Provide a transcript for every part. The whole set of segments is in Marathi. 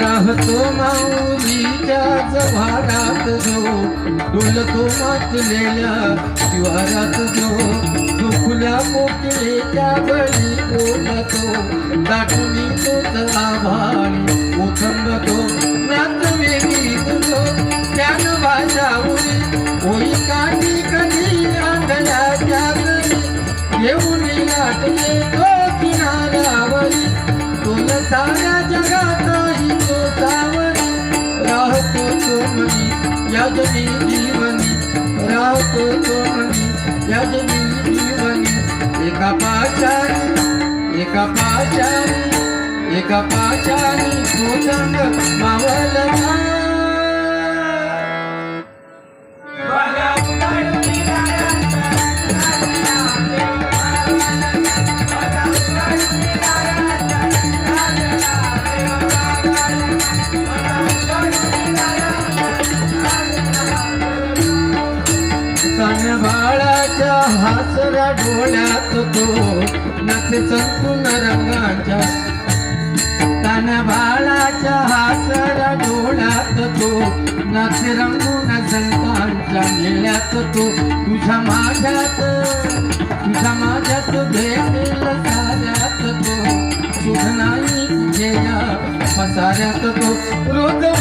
राहतो माऊलीच्या जव्हारात जो डोलतो मातलेल्या शिवारात जो. तो खुल्या कोकिलेच्या बळी बोलतो दाटून तोच आभाळी उखंबतो येऊन लाटले तो किनाऱ्यावरी तुला साऱ्या जगातही तो सावरी. राहतो तो मनी याजनी जीवनी. राहतो तो मनी याजनी जीवनी. एका पाचारी एका पाचारी एका पाचारी. तो जंग माझ्या डोळ्यात तो नसे संपूर्ण रंगाच्या कान बाळाच्या हासरा डोळ्यात तो नसे रंगून संतांच्या मेळ्यात तो तुझ्या माझ्यात तुझ्या माझ्यात भेटेल साऱ्यात तो. सुख नाही तुझे पसाऱ्यात तो. रोज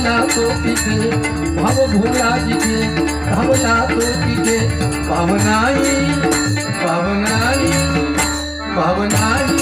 झाला तो तिथे भाव भोळा जिथे थांबला तो तिथे पावनाई पावनाई पावनाई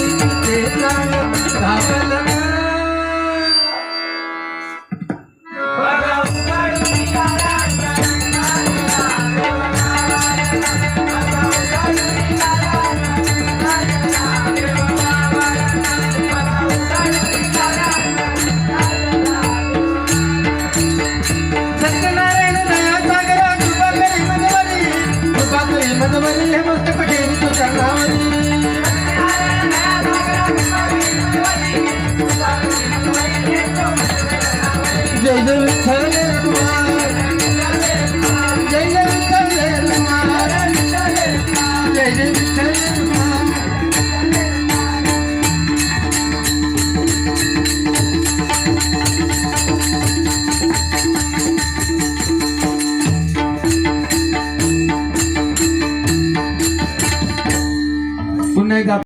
മധുമല്ലവ